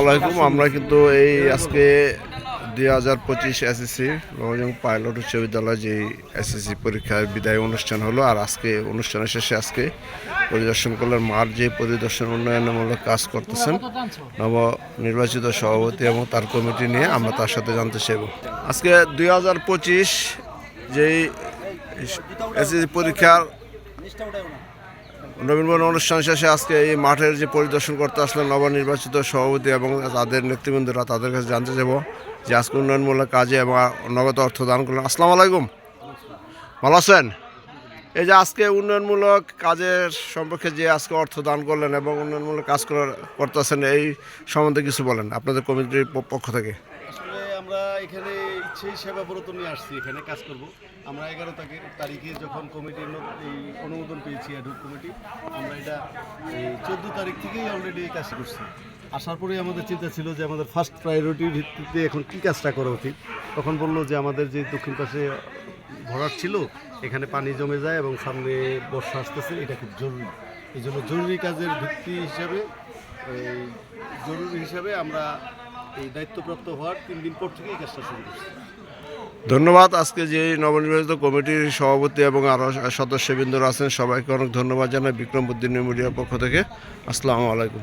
আলাইকুম, আমরা কিন্তু এই আজকে দুই হাজার পঁচিশ এসএসসি নবজং পাইলট উচ্চ বিদ্যালয় যে এসএসসি পরীক্ষার বিদায় অনুষ্ঠান হলো, আর আজকে অনুষ্ঠানের শেষে আজকে পরিদর্শন করলেন মাঠ যে পরিদর্শন উন্নয়নমূলক কাজ করতেছেন নব নির্বাচিত সভাপতি এবং তার কমিটি নিয়ে আমরা তার সাথে জানতে চাইব। আজকে দুই হাজার পঁচিশ যেই এসএসসি পরীক্ষার নবীনবরণ অনুষ্ঠান শেষে আজকে এই মাঠের যে পরিদর্শন করতে আসলেন নবনির্বাচিত সভাপতি এবং তাদের নেতৃবৃন্দরা তাদের কাছে জানতে যাব যে আজকে উন্নয়নমূলক কাজে এবং নগদ অর্থ দান করলেন। আসসালামু আলাইকুম। ভালো আছেন? এই যে আজকে উন্নয়নমূলক কাজের সম্পর্কে যে আজকে অর্থ দান করলেন এবং উন্নয়নমূলক কাজ করার করতেছেন, এই সম্বন্ধে কিছু বলেন। আপনাদের কমিটির পক্ষ থেকে। আমরা এখানে ইচ্ছেই সেবা ব্রত নিয়ে আসছি, এখানে কাজ করব। আমরা এগারো তারিখে যখন কমিটির এই অনুমোদন পেয়েছি অ্যাডুক কমিটি, আমরা এটা চোদ্দ তারিখ থেকেই অলরেডি কাজ করছি। আসার পরে আমাদের চিন্তা ছিল যে আমাদের ফার্স্ট প্রায়োরিটির ভিত্তিতে এখন কী কাজটা করা উচিত? তখন বলল যে আমাদের যে দক্ষিণ পাশে ভরাট ছিল, এখানে পানি জমে যায় এবং সামনে বর্ষা আসতেছে, এটা খুব জরুরি। এই জন্য জরুরি কাজের ভিত্তি হিসাবে জরুরি হিসাবে আমরা দায়িত্বপ্রাপ্ত হওয়ার তিন দিন পর কাজটা শুরু করছি। ধন্যবাদ। আজকে যে নবনির্বাচিত কমিটির সভাপতি এবং আরও সদস্যবৃন্দরা আছেন, সবাইকে অনেক ধন্যবাদ জানাই। বিক্রম উদ্দিন মিডিয়ার পক্ষ থেকে। আসসালামু আলাইকুম।